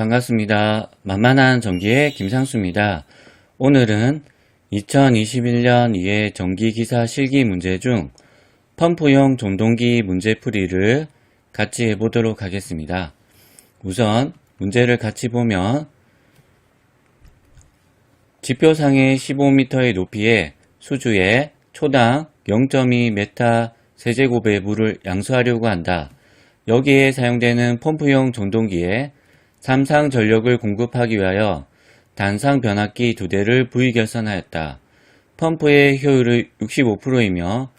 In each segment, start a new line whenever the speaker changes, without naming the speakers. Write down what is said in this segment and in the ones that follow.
반갑습니다. 만만한 전기의 김상수입니다. 오늘은 2021년 2회 전기기사 실기 문제 중 펌프용 전동기 문제풀이를 같이 해보도록 하겠습니다. 우선 문제를 같이 보면 지표상의 15m의 높이에 수주에 초당 0.2m 세제곱의 물을 양수하려고 한다. 여기에 사용되는 펌프용 전동기에 삼상 전력을 공급하기 위하여 단상 변압기 두 대를 부위 결선하였다. 펌프의 효율은 65%이며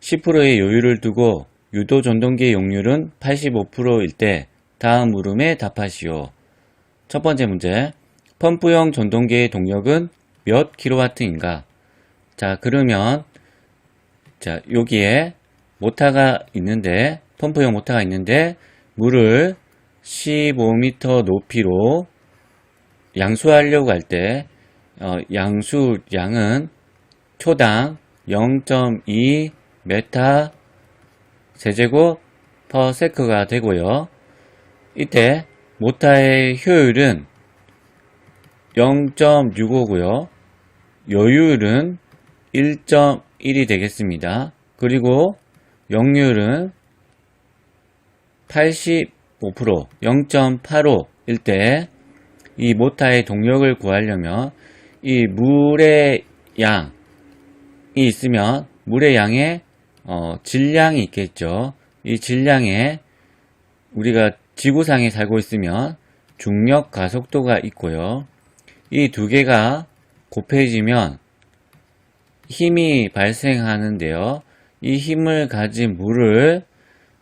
10%의 여유를 두고 유도 전동기의 용률은 85%일 때 다음 물음에 답하시오. 첫 번째 문제. 펌프용 전동기의 동력은 몇 킬로와트인가? 자, 그러면 자, 여기에 모터가 있는데 펌프용 모터가 있는데 물을 15m 높이로 양수하려고 할때 어, 양수량은 초당 0.2m 세제곱 퍼 세크가 되고요. 이때 모터의 효율은 0.65고요. 여율은 1.1이 되겠습니다. 그리고 역률은 85% 0.85일 때 이 모터의 동력을 구하려면 이 물의 양이 있으면 물의 양에 어, 질량이 있겠죠. 이 질량에 우리가 지구상에 살고 있으면 중력 가속도가 있고요. 이 두 개가 곱해지면 힘이 발생하는데요. 이 힘을 가진 물을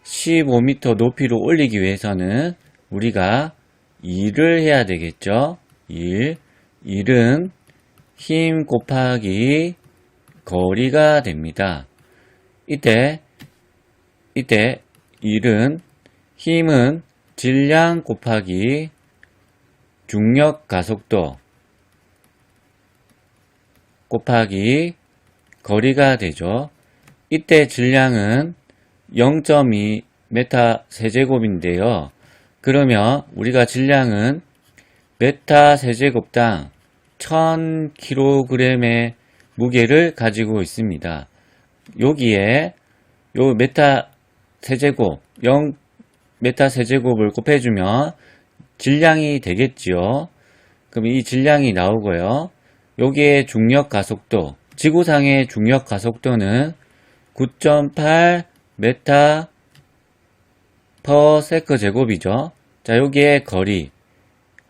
15m 높이로 올리기 위해서는 우리가 2를 해야 되겠죠. 1. 1은 힘 곱하기 거리가 됩니다. 이때, 이때 1은 힘은 질량 곱하기 중력 가속도 곱하기 거리가 되죠. 이때 질량은 0.2m 세제곱인데요. 그러면 우리가 질량은 메타 세제곱당 1000kg의 무게를 가지고 있습니다. 여기에 요 메타 세제곱 0 메타 세제곱을 곱해주면 질량이 되겠지요. 그럼 이 질량이 나오고요. 여기에 중력 가속도 지구상의 중력 가속도는 9.8 메타 퍼 세크 제곱이죠. 자, 여기에 거리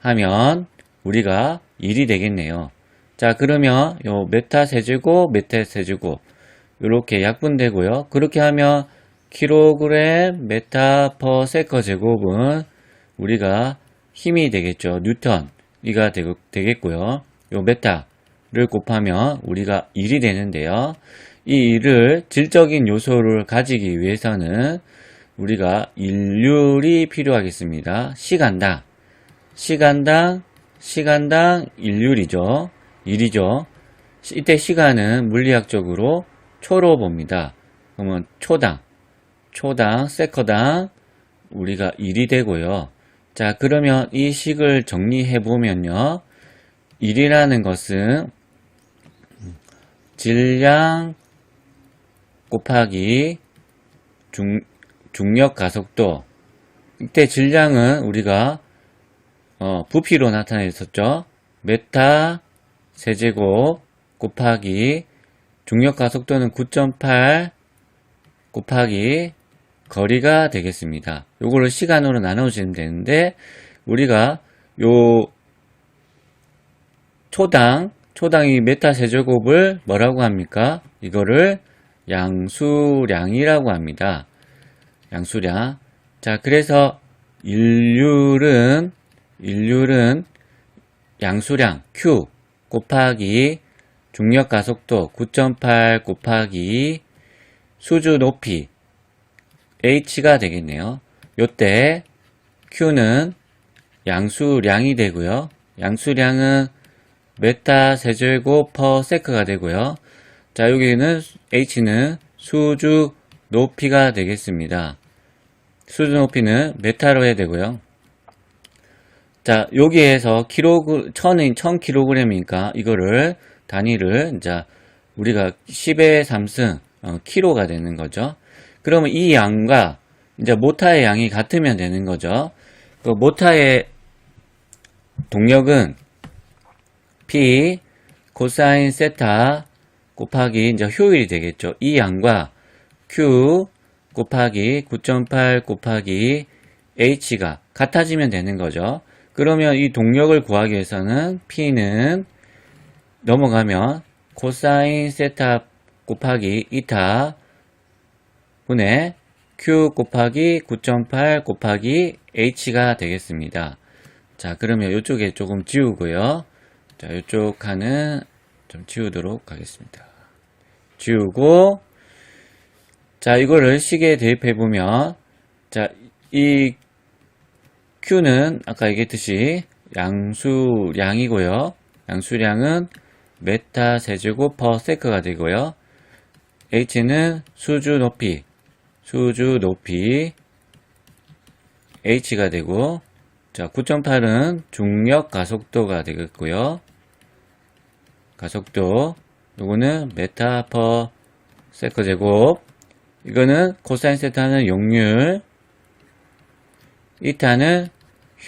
하면 우리가 1이 되겠네요. 자, 그러면 요 메타 세제곱, 메타 세제곱 이렇게 약분되고요. 그렇게 하면 킬로그램 메타 퍼 세커 제곱은 우리가 힘이 되겠죠. 뉴턴 이가 되겠고요. 요 메타를 곱하면 우리가 1이 되는데요. 이 1을 질적인 요소를 가지기 위해서는 우리가 인율이 필요하겠습니다. 시간당 시간당 시간당 인율이죠. 1이죠. 이때 시간은 물리학적으로 초로 봅니다. 그러면 초당 초당 세커당 우리가 1이 되고요. 자 그러면 이 식을 정리해 보면요. 1이라는 것은 질량 곱하기 중, 중력 가속도 이때 질량은 우리가 어, 부피로 나타냈었죠. 메타 세제곱 곱하기 중력 가속도는 9.8 곱하기 거리가 되겠습니다. 요거를 시간으로 나눠주면 되는데 우리가 요 초당 초당이 메타 세제곱을 뭐라고 합니까? 이거를 양수량이라고 합니다. 양수량. 자, 그래서 인율은 인율은 양수량 Q 곱하기 중력 가속도 9.8 곱하기 수주 높이 H가 되겠네요. 요때 Q는 양수량이 되고요. 양수량은 메타 세제곱 퍼 세크가 되고요. 자, 여기는 H는 수주 높이가 되겠습니다. 수주 높이는 메타로 해야 되고요. 자, 여기에서 킬로그, 천인 1000kg이니까 이거를 단위를 이제 우리가 10의 3승 어, 키로가 되는 거죠. 그러면 이 양과 이제 모타의 양이 같으면 되는 거죠. 그 모타의 동력은 P 코사인 세타 곱하기 이제 효율이 되겠죠. 이 양과 Q 곱하기 9.8 곱하기 H가 같아지면 되는 거죠. 그러면 이 동력을 구하기 위해서는 P는 넘어가면 코사인 세타 곱하기 이타 분의 Q 곱하기 9.8 곱하기 H가 되겠습니다. 자, 그러면 이쪽에 조금 지우고요. 자, 이쪽 칸은 좀 지우도록 하겠습니다. 지우고, 자, 이거를 시계에 대입해 보면, 자, 이 Q는 아까 얘기했듯이 양수량이고요. 양수량은 메타 세제곱 퍼 세크가 되고요. H는 수주 높이, 수주 높이 H가 되고, 자, 9.8은 중력 가속도가 되겠고요. 가속도, 요거는 메타 퍼 세커 제곱, 이거는 코사인 세타는 용률, 이타는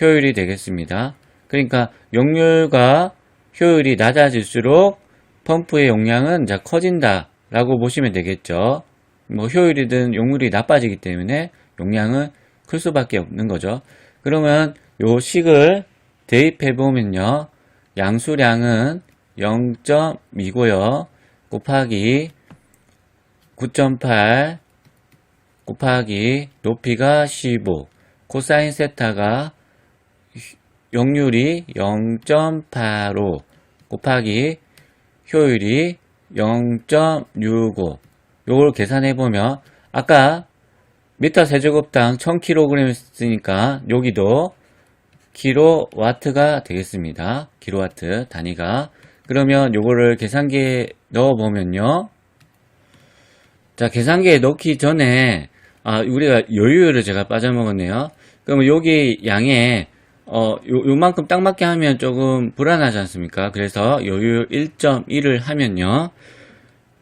효율이 되겠습니다. 그러니까 용률과 효율이 낮아질수록 펌프의 용량은 이제 커진다 라고 보시면 되겠죠. 뭐 효율이든 용률이 나빠지기 때문에 용량은 클 수밖에 없는 거죠. 그러면 요 식을 대입해 보면요. 양수량은 0.2고요. 곱하기 9.8 곱하기 높이가 15 코사인 세타가 용률이 0.85 곱하기 효율이 0.65 요걸 계산해 보면 아까 미터 세제곱당 1000kg 쓰니까 여기도 킬로와트가 되겠습니다. 킬로와트 단위가 그러면 요거를 계산기에 넣어 보면요. 자, 계산기에 넣기 전에 아, 우리가 여유를 제가 빠져먹었네요. 그러면 여기 양에 어, 요, 요만큼 딱 맞게 하면 조금 불안하지 않습니까? 그래서 여유 1.1을 하면요.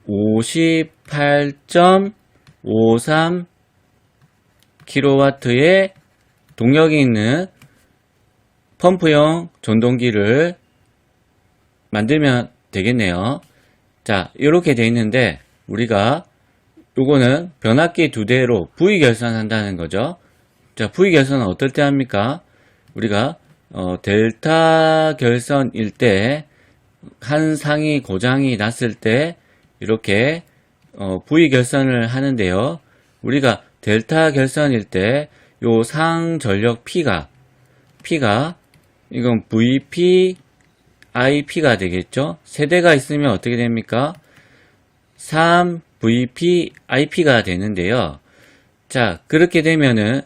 58.53 킬로와트의 동력이 있는 펌프용 전동기를 만들면 되겠네요. 자, 이렇게 돼 있는데 우리가 요거는 변압기 두 대로 V 결선한다는 거죠. 자, V 결선은 어떨 때 합니까? 우리가 어, 델타 결선일 때 한 상이 고장이 났을 때 이렇게 어, V 결선을 하는데요. 우리가 델타 결선일 때 요 상 전력 P가 P가 이건 VP IP가 되겠죠. 세대가 있으면 어떻게 됩니까? 3 VP IP가 되는데요. 자, 그렇게 되면은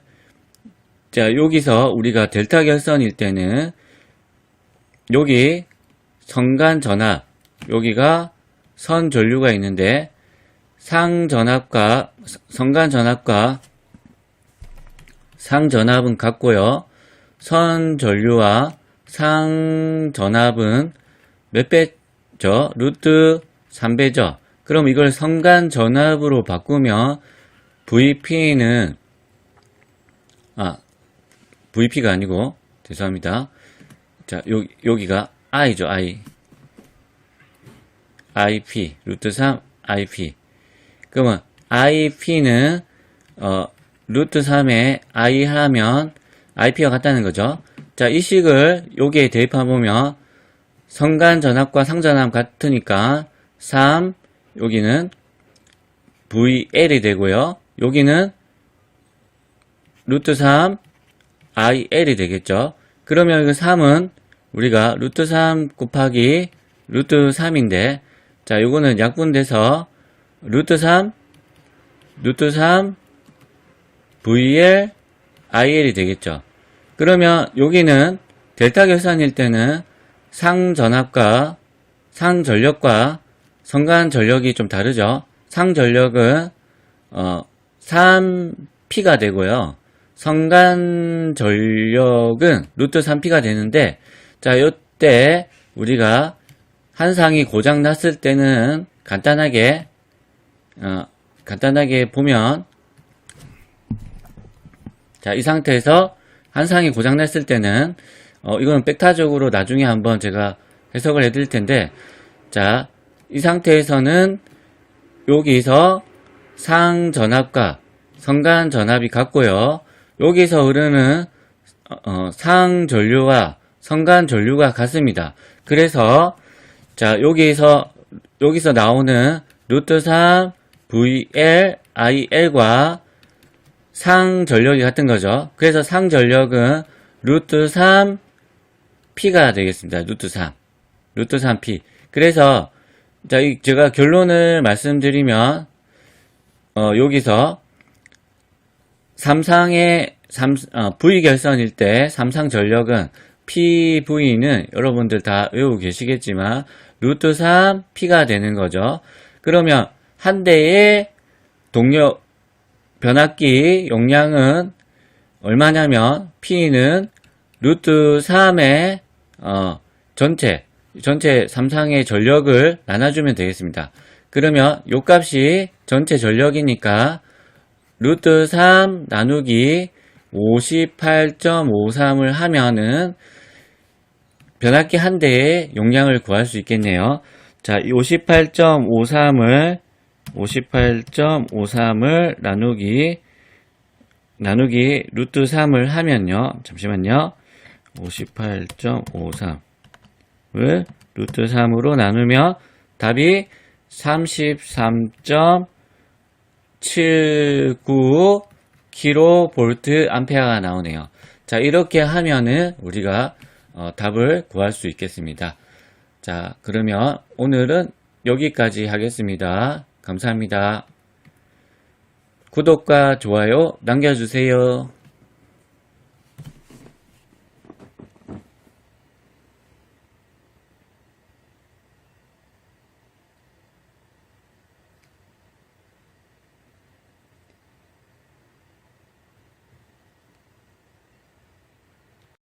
자, 여기서 우리가 델타 결선일 때는 여기 성간 전압, 여기가 선 전류가 있는데 상 전압과 성간 전압과 상 전압은 같고요. 선 전류와 상 전압은 몇 배죠? 루트 3배죠. 그럼 이걸 성간 전압으로 바꾸면 VP는 아 VP가 아니고 죄송합니다. 자, 여기, 여기가 I죠, I. IP, 루트 3, IP. 그러면 IP는, 어, 루트 3에 I 하면 IP가 같다는 거죠. 자, 이 식을 여기에 대입해 보면 성간 전압과 상전압 같으니까 3, 여기는 VL이 되고요. 여기는 루트 3, IL이 되겠죠. 그러면 그 3은 우리가 루트 3 곱하기 루트 3인데 자 요거는 약분돼서 루트 3 루트 3 VL IL이 되겠죠. 그러면 여기는 델타 결산일 때는 상전압과 상전력과 성간 전력이 좀 다르죠. 상전력은 어 3P가 되고요. 성간 전력은 루트 3P가 되는데, 자, 요때 우리가 한 상이 고장 났을 때는 간단하게, 어, 간단하게 보면, 자, 이 상태에서 한상이 고장 났을 때는, 어, 이거는 벡타적으로 나중에 한번 제가 해석을 해드릴 텐데, 자, 이 상태에서는 여기서 상전압과 성간전압이 같고요. 여기서 흐르는 어, 상전류와 성간전류가 같습니다. 그래서 자 여기서 여기서 나오는 루트 3 VL IL과 상전력이 같은 거죠. 그래서 상전력은 루트 3 P가 되겠습니다. 루트 3 루트 3 P 그래서 제가 결론을 말씀드리면, 어, 여기서, 삼상의, 삼, 어, V 결선일 때, 삼상 전력은, PV는 여러분들 다 외우고 계시겠지만, 루트 3 P가 되는 거죠. 그러면, 한 대의 동력, 변압기 용량은 얼마냐면, P는 루트 3의, 어, 전체, 전체 삼상의 전력을 나눠주면 되겠습니다. 그러면 요 값이 전체 전력이니까 루트 3 나누기 58.53을 하면은 변압기 한 대의 용량을 구할 수 있겠네요. 자, 이 58.53을 58.53을 나누기 나누기 루트 3을 하면요. 잠시만요. 58.53을 루트 3으로 나누면 답이 33.79 킬로볼트 암페어가 나오네요. 자, 이렇게 하면은 우리가 어, 답을 구할 수 있겠습니다. 자, 그러면 오늘은 여기까지 하겠습니다. 감사합니다. 구독과 좋아요 남겨주세요.